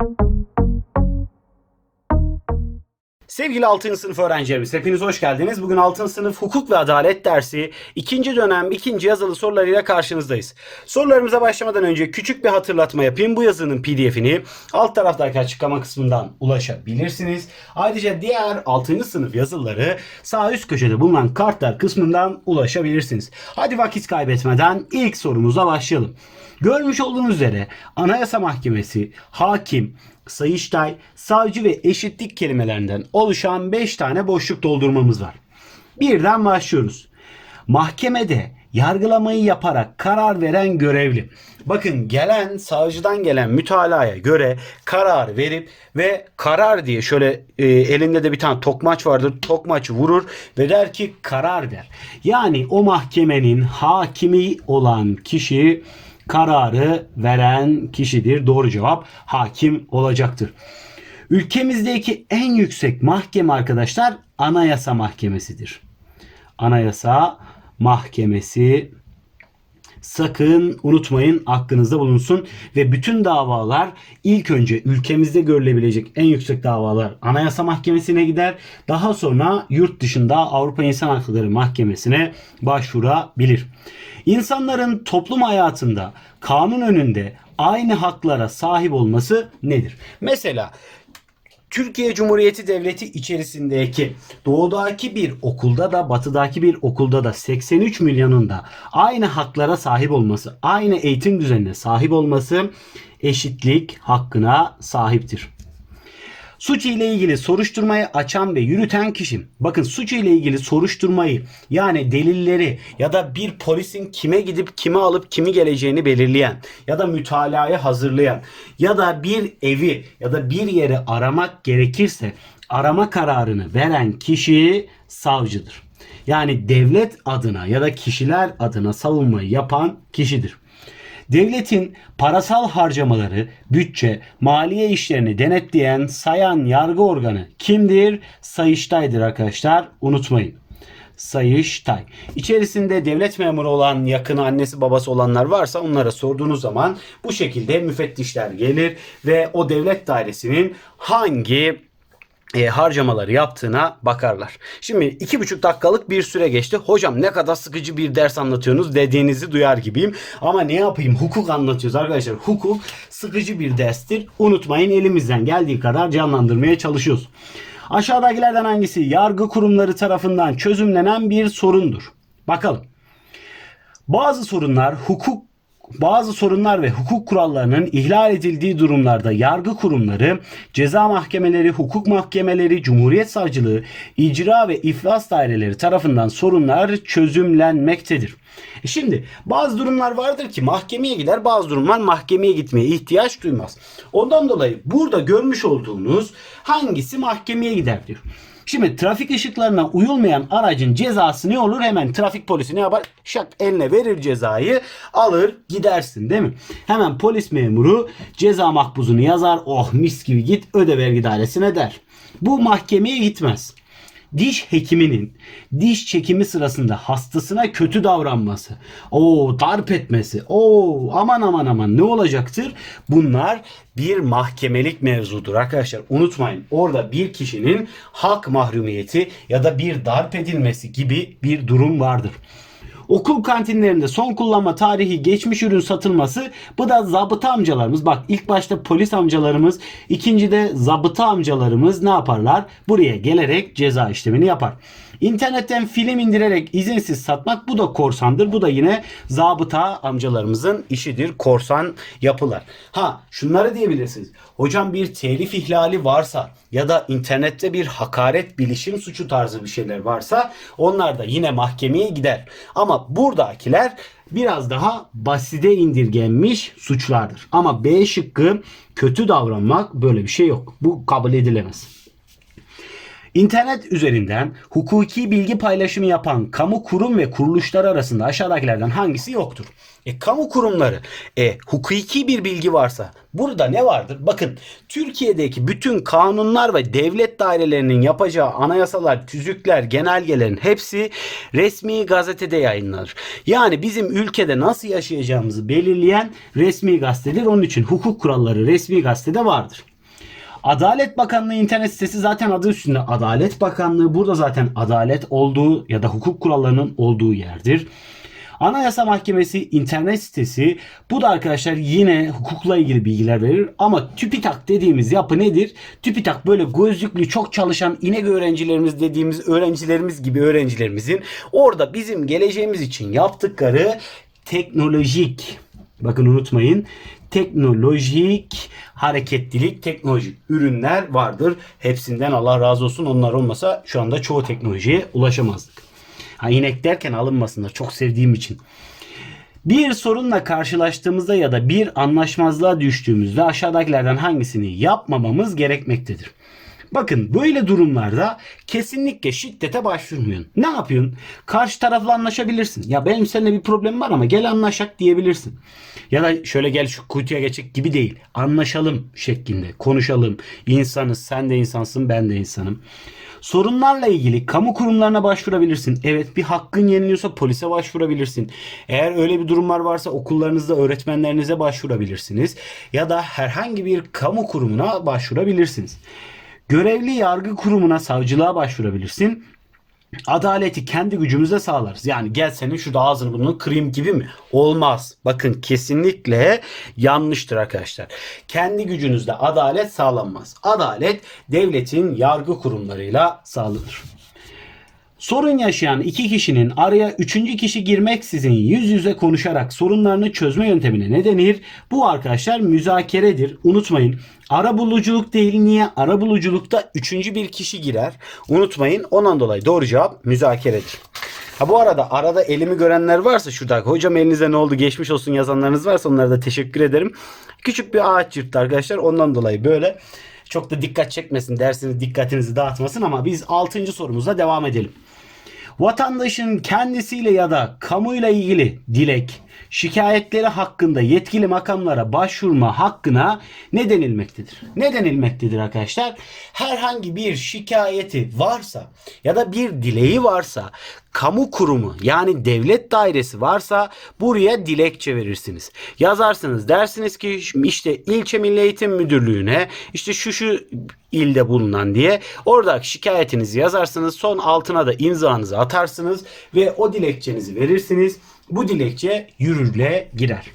thank you Sevgili 6. sınıf öğrencilerimiz hepiniz hoş geldiniz. Bugün 6. sınıf hukuk ve adalet dersi ikinci dönem ikinci yazılı sorularıyla karşınızdayız. Sorularımıza başlamadan önce küçük bir hatırlatma yapayım. Bu yazının pdf'ini alt taraftaki açıklama kısmından ulaşabilirsiniz. Ayrıca diğer 6. sınıf yazıları sağ üst köşede bulunan kartlar kısmından ulaşabilirsiniz. Hadi vakit kaybetmeden ilk sorumuza başlayalım. Görmüş olduğunuz üzere Anayasa Mahkemesi, hakim, Sayıştay, savcı ve eşitlik kelimelerinden oluşan 5 tane boşluk doldurmamız var. Birden başlıyoruz. Mahkemede yargılamayı yaparak karar veren görevli. Bakın gelen savcıdan gelen mütalaya göre karar verip ve karar diye şöyle e, elinde de bir tane tokmaç vardır. Tokmaç vurur ve der ki karar ver. Yani o mahkemenin hakimi olan kişi kararı veren kişidir. Doğru cevap hakim olacaktır. Ülkemizdeki en yüksek mahkeme arkadaşlar Anayasa Mahkemesi'dir. Anayasa Mahkemesi sakın unutmayın aklınızda bulunsun ve bütün davalar ilk önce ülkemizde görülebilecek en yüksek davalar Anayasa Mahkemesi'ne gider. Daha sonra yurt dışında Avrupa İnsan Hakları Mahkemesi'ne başvurabilir. İnsanların toplum hayatında kanun önünde aynı haklara sahip olması nedir? Mesela Türkiye Cumhuriyeti Devleti içerisindeki doğudaki bir okulda da batıdaki bir okulda da 83 milyonun da aynı haklara sahip olması, aynı eğitim düzenine sahip olması eşitlik hakkına sahiptir. Suç ile ilgili soruşturmayı açan ve yürüten kişi. Bakın suç ile ilgili soruşturmayı yani delilleri ya da bir polisin kime gidip kime alıp kimi geleceğini belirleyen ya da mütalayı hazırlayan ya da bir evi ya da bir yeri aramak gerekirse arama kararını veren kişi savcıdır. Yani devlet adına ya da kişiler adına savunmayı yapan kişidir. Devletin parasal harcamaları, bütçe, maliye işlerini denetleyen sayan yargı organı kimdir? Sayıştay'dır arkadaşlar. Unutmayın. Sayıştay. İçerisinde devlet memuru olan yakını annesi babası olanlar varsa onlara sorduğunuz zaman bu şekilde müfettişler gelir ve o devlet dairesinin hangi e, harcamaları yaptığına bakarlar. Şimdi iki buçuk dakikalık bir süre geçti. Hocam ne kadar sıkıcı bir ders anlatıyorsunuz dediğinizi duyar gibiyim. Ama ne yapayım hukuk anlatıyoruz arkadaşlar. Hukuk sıkıcı bir derstir. Unutmayın elimizden geldiği kadar canlandırmaya çalışıyoruz. Aşağıdakilerden hangisi yargı kurumları tarafından çözümlenen bir sorundur? Bakalım. Bazı sorunlar hukuk bazı sorunlar ve hukuk kurallarının ihlal edildiği durumlarda yargı kurumları, ceza mahkemeleri, hukuk mahkemeleri, cumhuriyet savcılığı, icra ve iflas daireleri tarafından sorunlar çözümlenmektedir. E Şimdi bazı durumlar vardır ki mahkemeye gider, bazı durumlar mahkemeye gitmeye ihtiyaç duymaz. Ondan dolayı burada görmüş olduğunuz hangisi mahkemeye gider diyor. Şimdi trafik ışıklarına uyulmayan aracın cezası ne olur? Hemen trafik polisi ne yapar? Şak eline verir cezayı alır gidersin değil mi? Hemen polis memuru ceza makbuzunu yazar. Oh mis gibi git öde vergi dairesine der. Bu mahkemeye gitmez diş hekiminin diş çekimi sırasında hastasına kötü davranması, o darp etmesi, o aman aman aman ne olacaktır? Bunlar bir mahkemelik mevzudur arkadaşlar. Unutmayın orada bir kişinin hak mahrumiyeti ya da bir darp edilmesi gibi bir durum vardır. Okul kantinlerinde son kullanma tarihi geçmiş ürün satılması bu da zabıta amcalarımız bak ilk başta polis amcalarımız ikincide zabıta amcalarımız ne yaparlar? Buraya gelerek ceza işlemini yapar. İnternetten film indirerek izinsiz satmak bu da korsandır. Bu da yine zabıta amcalarımızın işidir. Korsan yapılar. Ha şunları diyebilirsiniz. Hocam bir telif ihlali varsa ya da internette bir hakaret bilişim suçu tarzı bir şeyler varsa onlar da yine mahkemeye gider. Ama buradakiler biraz daha basite indirgenmiş suçlardır. Ama B şıkkı kötü davranmak böyle bir şey yok. Bu kabul edilemez. İnternet üzerinden hukuki bilgi paylaşımı yapan kamu kurum ve kuruluşlar arasında aşağıdakilerden hangisi yoktur? E, kamu kurumları, e, hukuki bir bilgi varsa burada ne vardır? Bakın Türkiye'deki bütün kanunlar ve devlet dairelerinin yapacağı anayasalar, tüzükler, genelgelerin hepsi resmi gazetede yayınlanır. Yani bizim ülkede nasıl yaşayacağımızı belirleyen resmi gazetedir. Onun için hukuk kuralları resmi gazetede vardır. Adalet Bakanlığı internet sitesi zaten adı üstünde. Adalet Bakanlığı burada zaten adalet olduğu ya da hukuk kurallarının olduğu yerdir. Anayasa Mahkemesi internet sitesi bu da arkadaşlar yine hukukla ilgili bilgiler verir ama TÜBİTAK dediğimiz yapı nedir? TÜBİTAK böyle gözlüklü çok çalışan inek öğrencilerimiz dediğimiz öğrencilerimiz gibi öğrencilerimizin orada bizim geleceğimiz için yaptıkları teknolojik bakın unutmayın teknolojik hareketlilik, teknolojik ürünler vardır. Hepsinden Allah razı olsun. Onlar olmasa şu anda çoğu teknolojiye ulaşamazdık. Ha, inek derken alınmasınlar. Çok sevdiğim için. Bir sorunla karşılaştığımızda ya da bir anlaşmazlığa düştüğümüzde aşağıdakilerden hangisini yapmamamız gerekmektedir. Bakın böyle durumlarda kesinlikle şiddete başvurmuyorsun. Ne yapıyorsun? Karşı tarafla anlaşabilirsin. Ya benim seninle bir problemim var ama gel anlaşak diyebilirsin. Ya da şöyle gel şu kuytuya geçecek gibi değil. Anlaşalım şeklinde konuşalım. İnsanız sen de insansın ben de insanım. Sorunlarla ilgili kamu kurumlarına başvurabilirsin. Evet bir hakkın yeniliyorsa polise başvurabilirsin. Eğer öyle bir durumlar varsa okullarınızda öğretmenlerinize başvurabilirsiniz. Ya da herhangi bir kamu kurumuna başvurabilirsiniz. Görevli yargı kurumuna savcılığa başvurabilirsin. Adaleti kendi gücümüzle sağlarız. Yani gel senin şurada ağzını bunu kırayım gibi mi? Olmaz. Bakın kesinlikle yanlıştır arkadaşlar. Kendi gücünüzle adalet sağlanmaz. Adalet devletin yargı kurumlarıyla sağlanır. Sorun yaşayan iki kişinin araya üçüncü kişi girmeksizin yüz yüze konuşarak sorunlarını çözme yöntemine ne denir? Bu arkadaşlar müzakeredir. Unutmayın. Ara buluculuk değil niye? Ara buluculukta üçüncü bir kişi girer. Unutmayın. Ondan dolayı doğru cevap müzakeredir. Ha bu arada arada elimi görenler varsa şurada hocam elinize ne oldu geçmiş olsun yazanlarınız varsa onlara da teşekkür ederim. Küçük bir ağaç yırttı arkadaşlar ondan dolayı böyle. Çok da dikkat çekmesin dersiniz dikkatinizi dağıtmasın ama biz 6. sorumuzla devam edelim. Vatandaşın kendisiyle ya da kamuyla ilgili dilek, şikayetleri hakkında yetkili makamlara başvurma hakkına ne denilmektedir? Ne denilmektedir arkadaşlar? Herhangi bir şikayeti varsa ya da bir dileği varsa kamu kurumu yani devlet dairesi varsa buraya dilekçe verirsiniz. Yazarsınız dersiniz ki işte ilçe milli eğitim müdürlüğüne işte şu şu ilde bulunan diye orada şikayetinizi yazarsınız son altına da imzanızı atarsınız ve o dilekçenizi verirsiniz. Bu dilekçe yürürlüğe girer.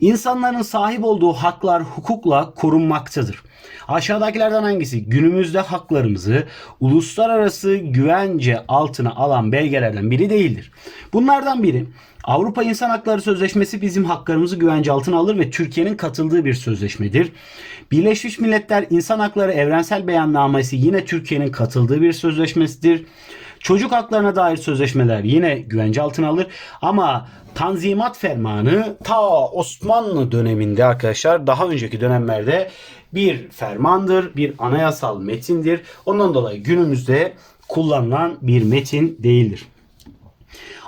İnsanların sahip olduğu haklar hukukla korunmaktadır. Aşağıdakilerden hangisi günümüzde haklarımızı uluslararası güvence altına alan belgelerden biri değildir? Bunlardan biri Avrupa İnsan Hakları Sözleşmesi bizim haklarımızı güvence altına alır ve Türkiye'nin katıldığı bir sözleşmedir. Birleşmiş Milletler İnsan Hakları Evrensel Beyannamesi yine Türkiye'nin katıldığı bir sözleşmesidir. Çocuk haklarına dair sözleşmeler yine güvence altına alır ama Tanzimat Fermanı ta Osmanlı döneminde arkadaşlar daha önceki dönemlerde bir fermandır, bir anayasal metindir. Ondan dolayı günümüzde kullanılan bir metin değildir.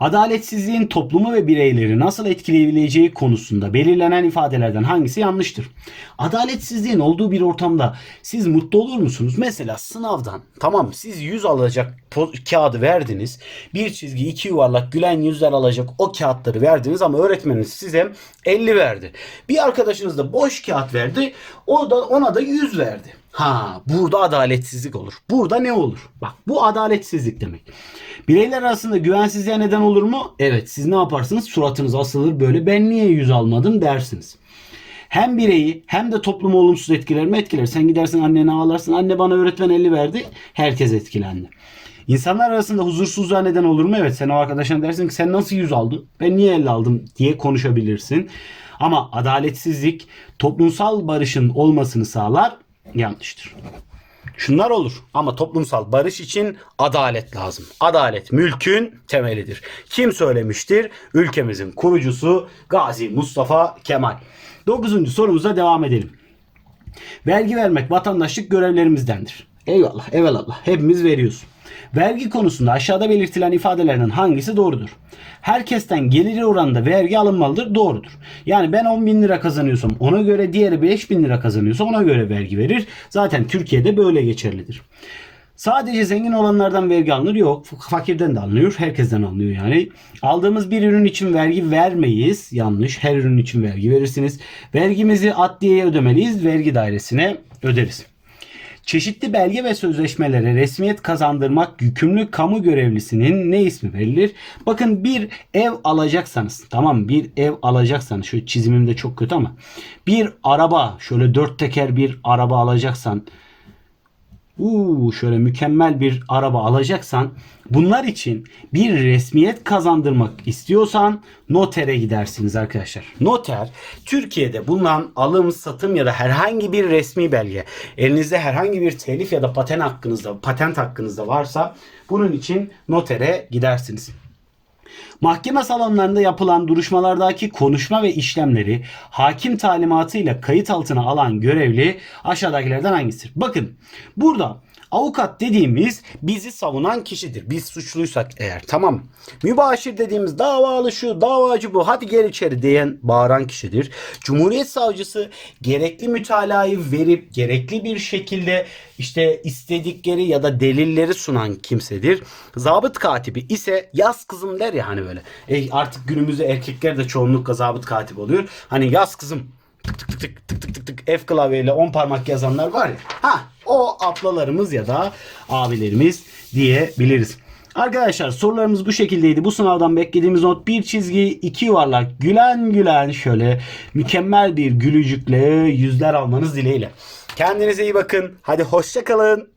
Adaletsizliğin toplumu ve bireyleri nasıl etkileyebileceği konusunda belirlenen ifadelerden hangisi yanlıştır? Adaletsizliğin olduğu bir ortamda siz mutlu olur musunuz? Mesela sınavdan tamam siz 100 alacak kağıdı verdiniz. Bir çizgi iki yuvarlak gülen yüzler alacak o kağıtları verdiniz ama öğretmeniniz size 50 verdi. Bir arkadaşınız da boş kağıt verdi. O da ona da 100 verdi. Ha burada adaletsizlik olur. Burada ne olur? Bak bu adaletsizlik demek. Bireyler arasında güvensizliğe neden olur mu? Evet siz ne yaparsınız? Suratınız asılır böyle ben niye yüz almadım dersiniz. Hem bireyi hem de toplumu olumsuz etkiler mi etkiler? Sen gidersin annene ağlarsın. Anne bana öğretmen 50 verdi. Herkes etkilendi. İnsanlar arasında huzursuzluğa neden olur mu? Evet sen o arkadaşına dersin ki sen nasıl 100 aldın? Ben niye 50 aldım diye konuşabilirsin. Ama adaletsizlik toplumsal barışın olmasını sağlar yanlıştır. Şunlar olur ama toplumsal barış için adalet lazım. Adalet mülkün temelidir. Kim söylemiştir? Ülkemizin kurucusu Gazi Mustafa Kemal. Dokuzuncu sorumuza devam edelim. Vergi vermek vatandaşlık görevlerimizdendir. Eyvallah, evelallah. Hepimiz veriyoruz. Vergi konusunda aşağıda belirtilen ifadelerden hangisi doğrudur? Herkesten geliri oranında vergi alınmalıdır. Doğrudur. Yani ben 10 bin lira kazanıyorsam ona göre diğeri 5 bin lira kazanıyorsa ona göre vergi verir. Zaten Türkiye'de böyle geçerlidir. Sadece zengin olanlardan vergi alınır yok. Fakirden de alınıyor. Herkesten alınıyor yani. Aldığımız bir ürün için vergi vermeyiz. Yanlış. Her ürün için vergi verirsiniz. Vergimizi adliyeye ödemeliyiz. Vergi dairesine öderiz. Çeşitli belge ve sözleşmelere resmiyet kazandırmak yükümlü kamu görevlisinin ne ismi verilir? Bakın bir ev alacaksanız tamam bir ev alacaksanız şöyle çizimim de çok kötü ama bir araba şöyle dört teker bir araba alacaksan Uuu şöyle mükemmel bir araba alacaksan bunlar için bir resmiyet kazandırmak istiyorsan notere gidersiniz arkadaşlar. Noter Türkiye'de bulunan alım, satım ya da herhangi bir resmi belge elinizde herhangi bir telif ya da patent hakkınızda patent hakkınızda varsa bunun için notere gidersiniz. Mahkeme salonlarında yapılan duruşmalardaki konuşma ve işlemleri hakim talimatıyla kayıt altına alan görevli aşağıdakilerden hangisidir? Bakın burada avukat dediğimiz bizi savunan kişidir. Biz suçluysak eğer tamam. Mübaşir dediğimiz davalı şu davacı bu hadi gel içeri diyen bağıran kişidir. Cumhuriyet savcısı gerekli mütalayı verip gerekli bir şekilde işte istedikleri ya da delilleri sunan kimsedir. Zabıt katibi ise yaz kızım der ya hani böyle. E artık günümüzde erkekler de çoğunlukla zabıt katip oluyor. Hani yaz kızım tık tık tık tık tık tık tık F klavyeyle 10 parmak yazanlar var ya. Ha o ablalarımız ya da abilerimiz diyebiliriz. Arkadaşlar sorularımız bu şekildeydi. Bu sınavdan beklediğimiz not bir çizgi, iki yuvarlak, gülen gülen şöyle mükemmel bir gülücükle yüzler almanız dileğiyle. Kendinize iyi bakın. Hadi hoşça kalın.